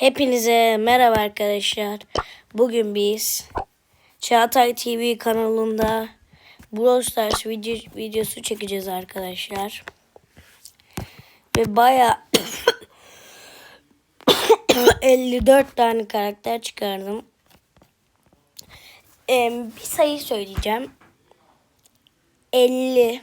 Hepinize merhaba arkadaşlar. Bugün biz Çağatay TV kanalında Brawl Stars video, videosu çekeceğiz arkadaşlar. Ve baya 54 tane karakter çıkardım. Ee, bir sayı söyleyeceğim. 50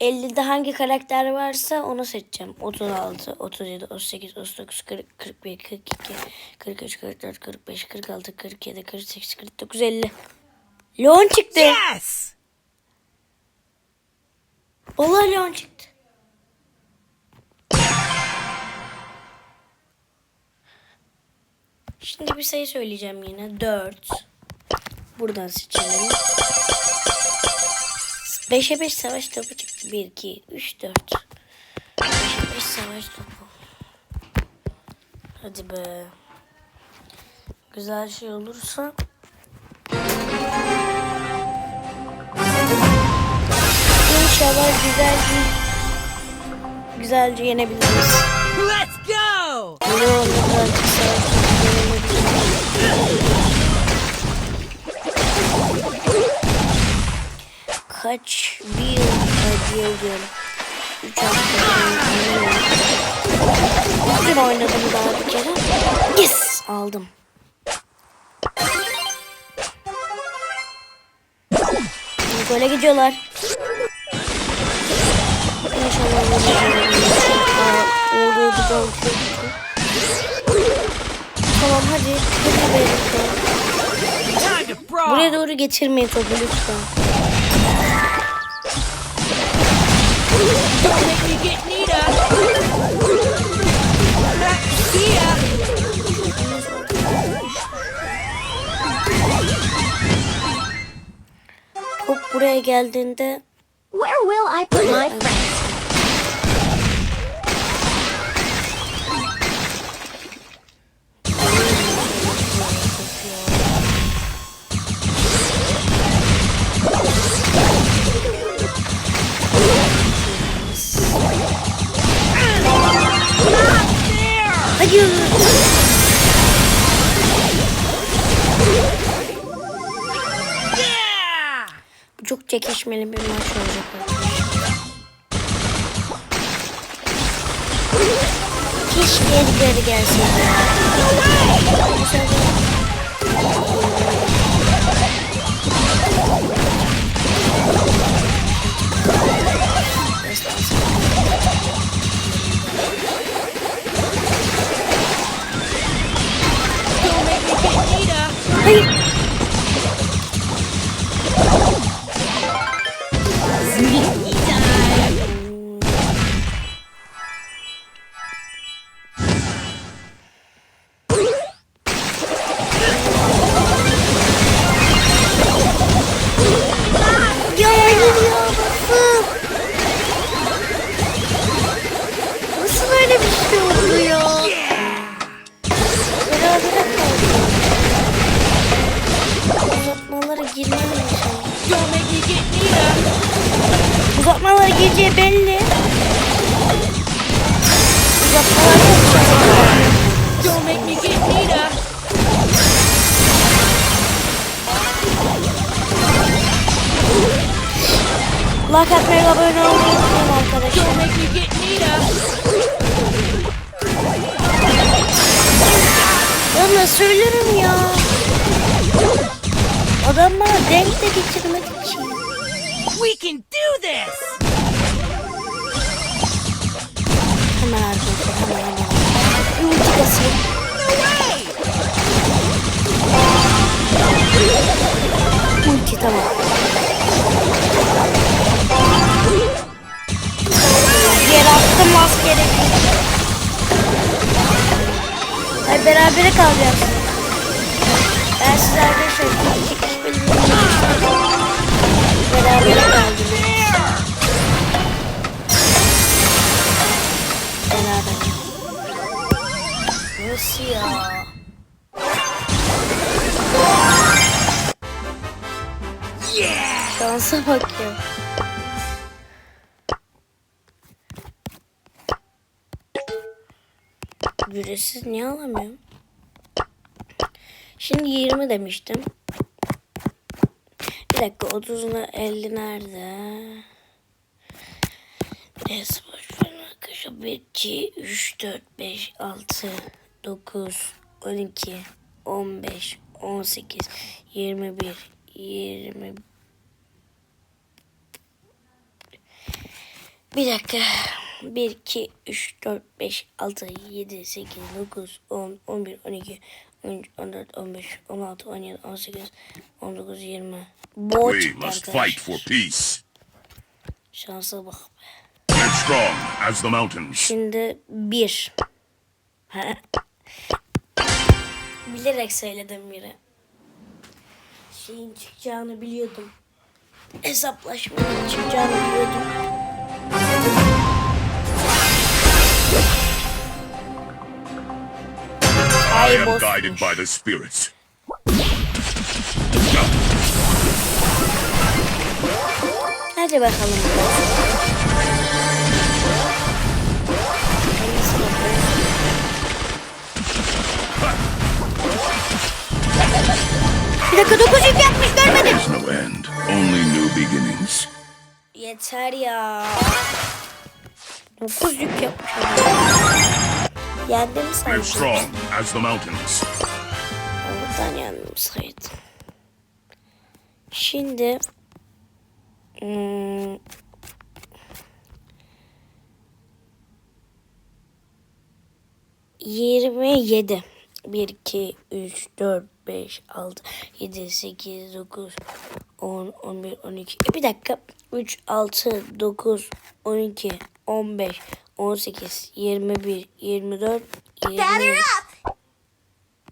50'de hangi karakter varsa onu seçeceğim. 36, 37, 38, 39, 40, 41, 42, 43, 44, 45, 46, 47, 48, 49, 50. Leon çıktı. Yes! Vallahi Leon çıktı. Şimdi bir sayı söyleyeceğim yine. 4. Buradan seçelim. 5'e 5 savaş topu çıktı. 1, 2, 3, 4. 5'e 5 savaş topu. Hadi be. Güzel şey olursa. İnşallah güzel bir güzelce yenebiliriz. Let's go! Savaş topu yenebiliriz. Kaç bir diye. 3 hafta Dün oynadım daha bir kere. Yes! Aldım. Böyle gidiyorlar. İnşallah orada bir daha uçuyor. Tamam hadi. Buraya doğru getirmeyin topu lütfen. Don't make me get Nita! See ya! Top buraya geldiğinde Where will I put my friends? Çekişmeli bir maç olacak arkadaşlar. Keşke Edgar'ı gelseydi. Uzatmalara gireceği belli. Uzatmalara gireceği Don't make me get Nita! Like atmayı abone olmayı unutmayın arkadaşlar. Don't make me get Nita! Ya nasıl söylerim ya? Adam bana denk de getirmedi ki. We can do this! Hemen arkadaşlar hemen hemen. Bir ulti basayım. Ulti tamam. Yere attım maskeli. Ay berabere kalacağız. Berabere kaldım. Beraber. Niye alamıyorum? Şimdi 20 demiştim. Dakika 30'una 50 nerede? Neyse boş ver arkadaşlar. 1, 2, 3, 4, 5, 6, 9, 12, 15, 18, 21, 20. Bir dakika. 1, 2, 3, 4, 5, 6, 7, 8, 9, 10, 11, 12, 13, 14, 15, 16, 17, 18, 19, 20. Boğa We çıktı must fight for peace. Şansa bak. Headstrong as the mountains. Şimdi bir. Bilerek söyledim biri. Şeyin çıkacağını biliyordum. Hesaplaşmanın çıkacağını biliyordum. I Ay am guided by the spirits. Hadi bakalım. Bir dakika dokuz yük yapmış görmedim. There's no end, only new beginnings. Yeter ya. Dokuz yük yapmış. Yendim Live saydım. strong as the mountains. Allah'tan yendim saydım. Şimdi hmm, yirmi yedi. Bir, iki, üç, dört, beş, altı, yedi, sekiz, dokuz, on, on bir, on iki. E, Bir dakika. Üç, altı, dokuz, on iki, on beş, on sekiz, yirmi bir, yirmi dört, yirmi.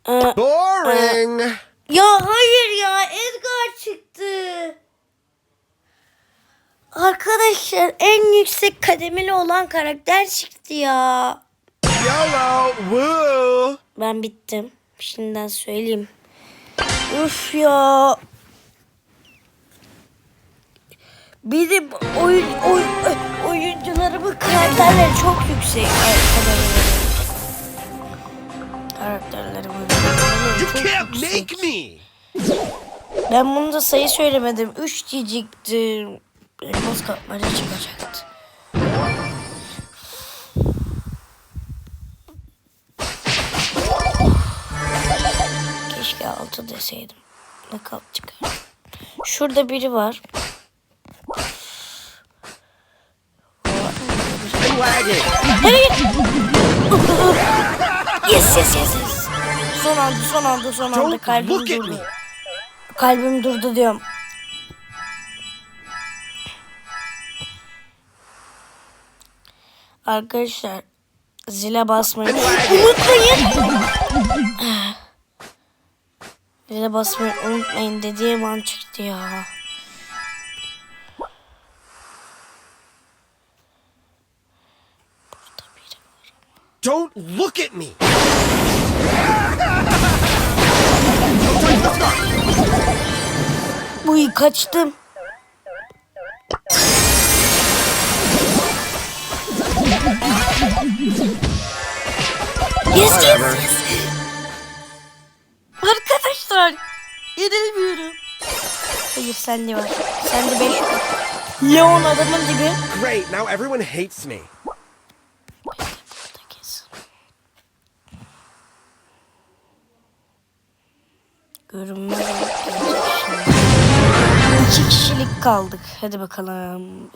Aa, Boring. ya hayır ya Edgar çıktı. Arkadaşlar en yüksek kademeli olan karakter çıktı ya. YOLO. Woo. Ben bittim. Şimdiden söyleyeyim. Uf ya. Bizim oyun, oyun, oyuncularımın karakterleri çok yüksek. Karakterlerim çok yüksek. Ben bunu da sayı söylemedim. 3 diyecektim. Elmas kapmaca çıkacaktı. Keşke 6 deseydim. Ne kap çıkar. Şurada biri var. Hayır. yes yes yes yes. Son anda son anda son anda kalbim durdu. Kalbim durdu diyorum. Arkadaşlar zile basmayı unutmayın. zile basmayı unutmayın dediğim an çıktı ya. Don't look at me. İyi kaçtım. Yes yes yes. Arkadaşlar yenilmiyorum. Hayır sende var. Sende beş var. Leon adamın gibi. Great. Now everyone hates me. Görünmez. İki kişilik kaldık. Hadi bakalım.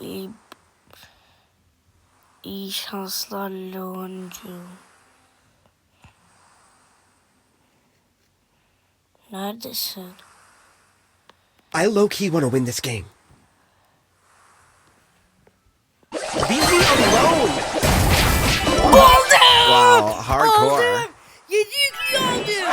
İyi, iyi şanslar Leoncu. Neredesin? I low key want to win this game. Leave me alone. Wow, hardcore. Aldım! Yedi yüklü aldım.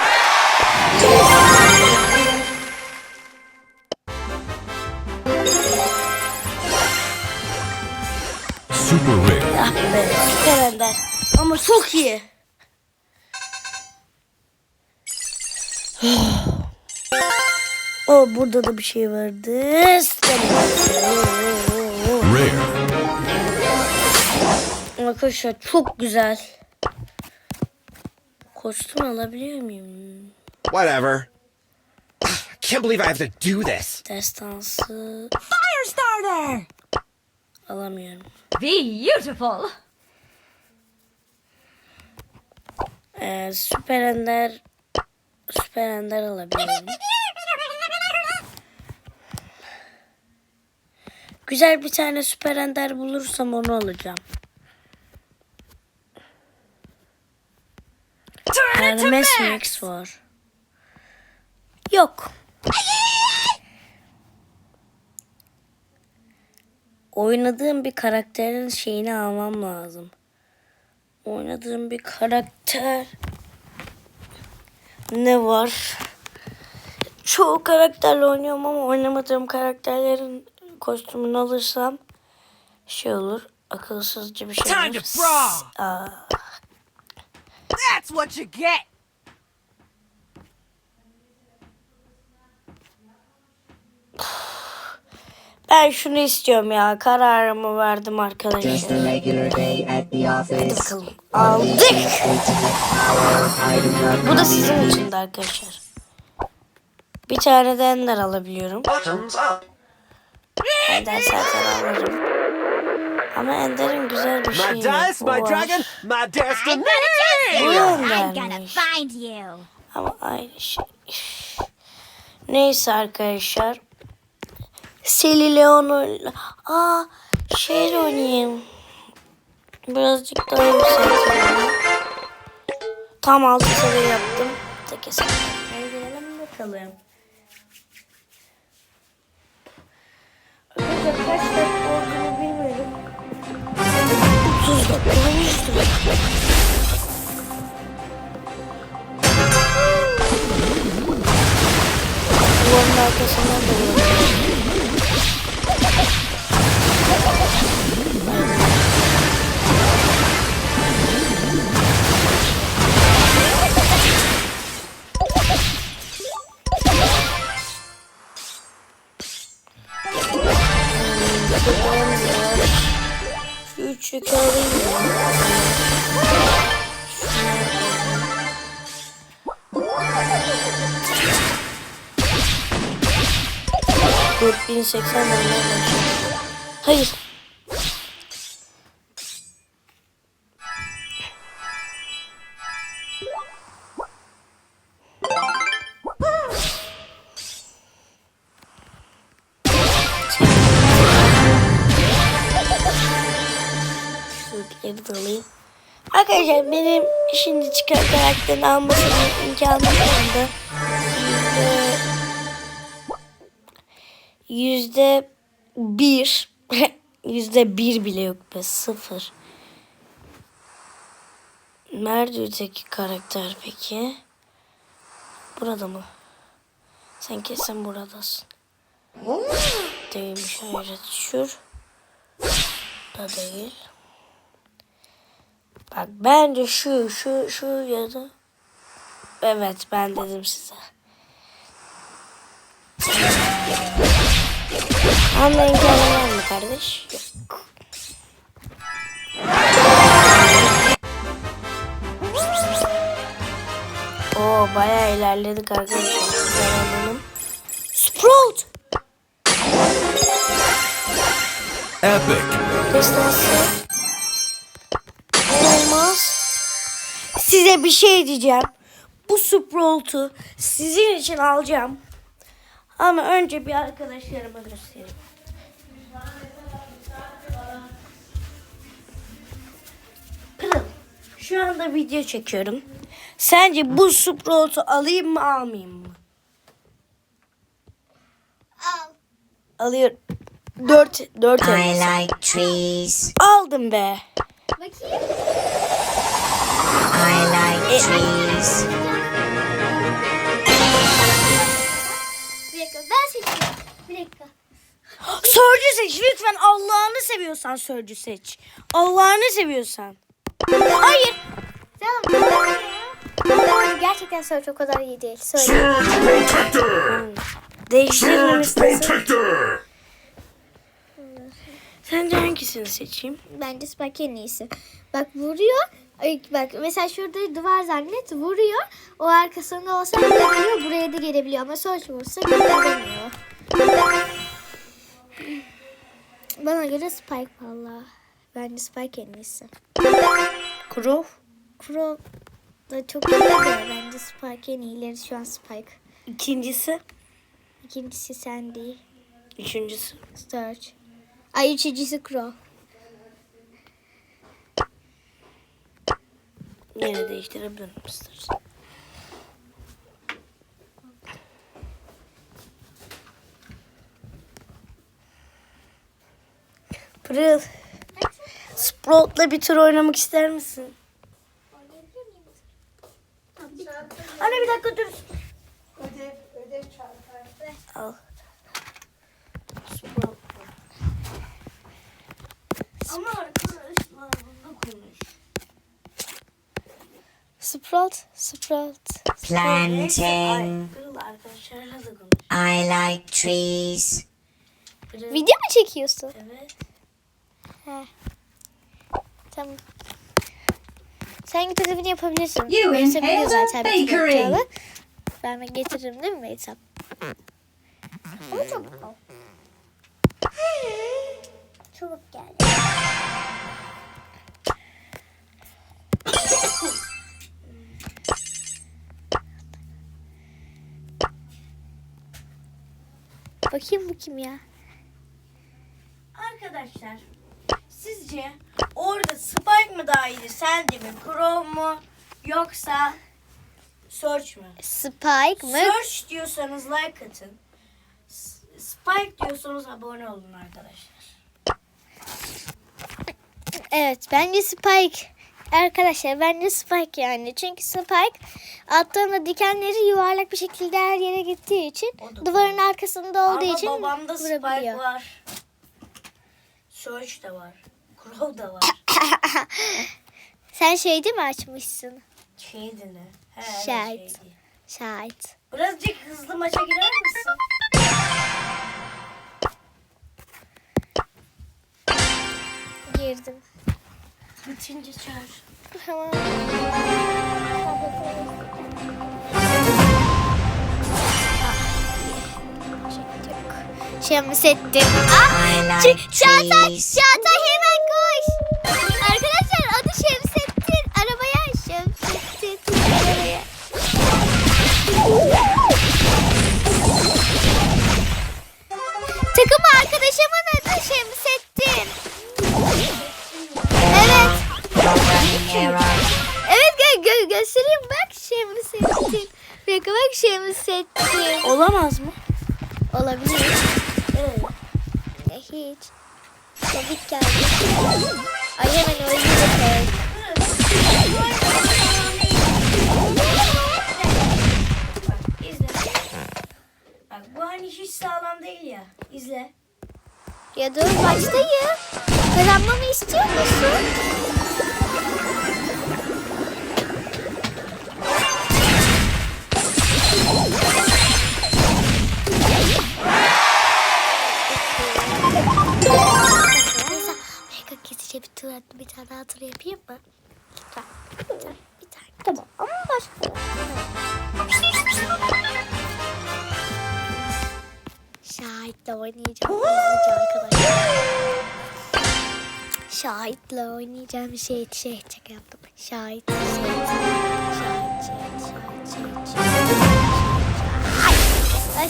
Super rare. Ah be süper ender. Ama çok iyi. o bu burada da bir şey vardı. Rare. Arkadaşlar çok güzel. Kostüm alabiliyor muyum? Whatever. I can't believe I have to do this. Destansı Fire starter. Alamıyorum. Beautiful. Ee, Süper Ender Süper Ender alabiliyorum. Güzel bir tane Süper Ender bulursam onu alacağım. Hermes max. Var. Yok. Oynadığım bir karakterin şeyini almam lazım. Oynadığım bir karakter ne var? Çoğu karakterle oynuyorum ama oynamadığım karakterlerin kostümünü alırsam şey olur. Akılsızca bir şey olur. Aa, That's what you get. Ben şunu istiyorum ya. Kararımı verdim arkadaşlar. Hadi bakalım. Aldık. Bu da sizin için de arkadaşlar. Bir tane de ender alabiliyorum. Ender zaten alırım. Ama enderin güzel bir şey my var. dragon, my destiny. Bu I'm gonna endermiş. find you. Ama aynı şey. Neyse arkadaşlar. Seli Leon'u... Aa şeyle oynayayım. Birazcık daha yükseltelim. Tam altı seviye yaptım. Tek hesap. Gelelim bakalım. Arkadaşlar kaç dakika olduğunu bilmiyorum. 30 dakika olmuştur. Duvarın arkasından da vurabilirim. Yükü alayım ya. Hayır. Alayım. Arkadaşlar benim şimdi çıkan karakterini almasının imkanı kaldı. Yüzde bir. Yüzde bir bile yok be. Sıfır. Nerede öteki karakter peki? Burada mı? Sen kesin buradasın. Değilmiş hayret şur. Da değil. Bak bence şu şu şu ya da Evet ben dedim size. Anlayın kendin var mı kardeş? Yok. Oo bayağı ilerledik arkadaşlar. Sprout! Epic. Olmaz. Size bir şey diyeceğim. Bu Sprout'u sizin için alacağım. Ama önce bir arkadaşlarıma göstereyim. Kırıl. Şu anda video çekiyorum. Sence bu Sprout'u alayım mı almayayım mı? Al. Alıyorum. 4 4 I like trees. Aldım be. Bakayım. I like trees. Bir dakika ben seçiyorum. Bir dakika. Sörcü seç lütfen Allah'ını seviyorsan sörcü seç. Allah'ını seviyorsan. Hayır. Tamam. Gerçekten söyle o kadar iyi değil. Söyle. Surge Protector. Değiştirelim istersen. Sence hangisini seçeyim? Bence Spike en iyisi. Bak vuruyor. Bak mesela şurada duvar zannet vuruyor. O arkasında olsa gelebiliyor. Buraya da gelebiliyor ama vursa gelemiyor. Bana göre Spike valla. Bence Spike en iyisi. Crow. Crow da çok iyi de bence Spike en iyileri şu an Spike. İkincisi. İkincisi Sandy. Üçüncüsü. Search. Ay üçüncüsü Crow. Yine değiştirebilirim istersen. Pırıl. Sprout'la bir tur oynamak ister misin? Anne bir dakika dur. Al. Sprout. Ama arkadaşlar bunu konuş. Sprout. Sprout. Planting. I like trees. Video mu çekiyorsun? Evet. He. Tamam. Sen git ödevini yapabilirsin. You inhale zaten bakery. Ben getiririm değil mi Melisa? Ama çabuk ol. Çabuk Bakayım bu kim ya? Arkadaşlar sizce orada Spike mı daha iyidir? Sandy mi? Crow mu? Yoksa Search mü? Spike mı? Search diyorsanız like atın. Spike diyorsanız abone olun arkadaşlar. Evet bence Spike. Arkadaşlar bence Spike yani. Çünkü Spike attığında dikenleri yuvarlak bir şekilde her yere gittiği için da duvarın arkasında olduğu Ama için babamda Spike var. Search de var. Crow da var. Sen şeydi mi açmışsın? Şeydi ne? He, Şahit. şeydi. Şahit. Birazcık hızlı maça girer misin? Girdim. Bitince çağır. Tamam. Ah! Like Çağatay, trees. Çağatay hemen koş. Arkadaşlar adı Şemsettin. Arabaya Şemsettin. Arabaya. Takım arkadaşımın adı Şemsettin. Göstereyim bak Şemsettin. Bir dakika bak Şemsettin. Olamaz mı? Olabilir. Evet. Ne hiç. Komik geldi. Ay hemen öldürdüm. Bak izle. Bak bu hani hiç sağlam değil ya. İzle. Ya dur baştayım. Kazanmamı istiyor musun? Kesici bir tane daha tur yapayım mı? Bir tane. Bir tane. Tamam. Ama başka. Şahitle oynayacağım. Arkadaşlar. Şahitle oynayacağım. Şey, şey, şaka yaptım. Şahit, şahit, şahit, şahit, şahit, şahit. Ay.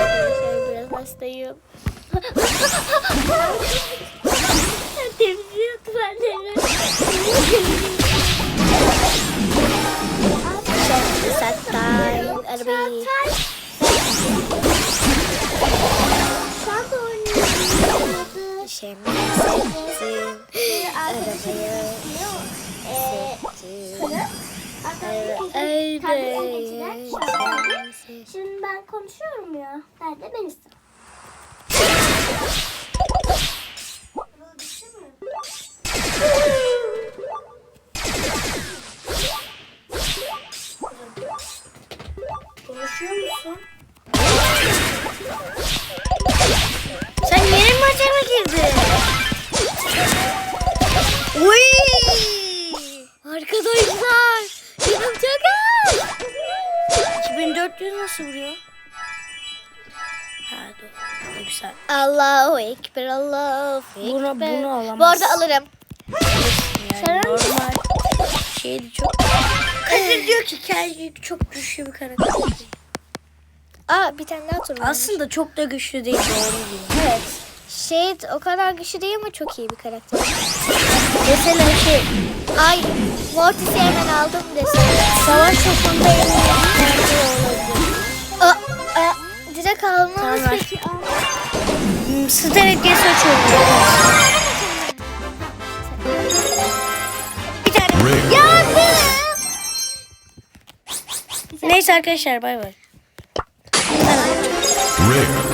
Arkadaşlar biraz hastayım. Temizliyor tuvalleri. De oynuyorsun. Şimdi settim. Şimdi ben konuşuyorum ya. Nerede ben istedim. Ekber. Bunu- bunu alamazsın. Bu arada alırım. Yani normal şeydi çok. Kadir diyor ki kendi çok güçlü bir karakter. Aa bir tane daha tur. Aslında çok da güçlü değil doğru diyor. Evet. Şey o kadar güçlü değil ama çok iyi bir karakter. Mesela şey. Ay Mortis'i hemen aldım desene. Savaş topunda Aa, aa, direkt almamız peki. Star etkisi açıyorum. Bir tane. Neyse arkadaşlar bay bay. Rare.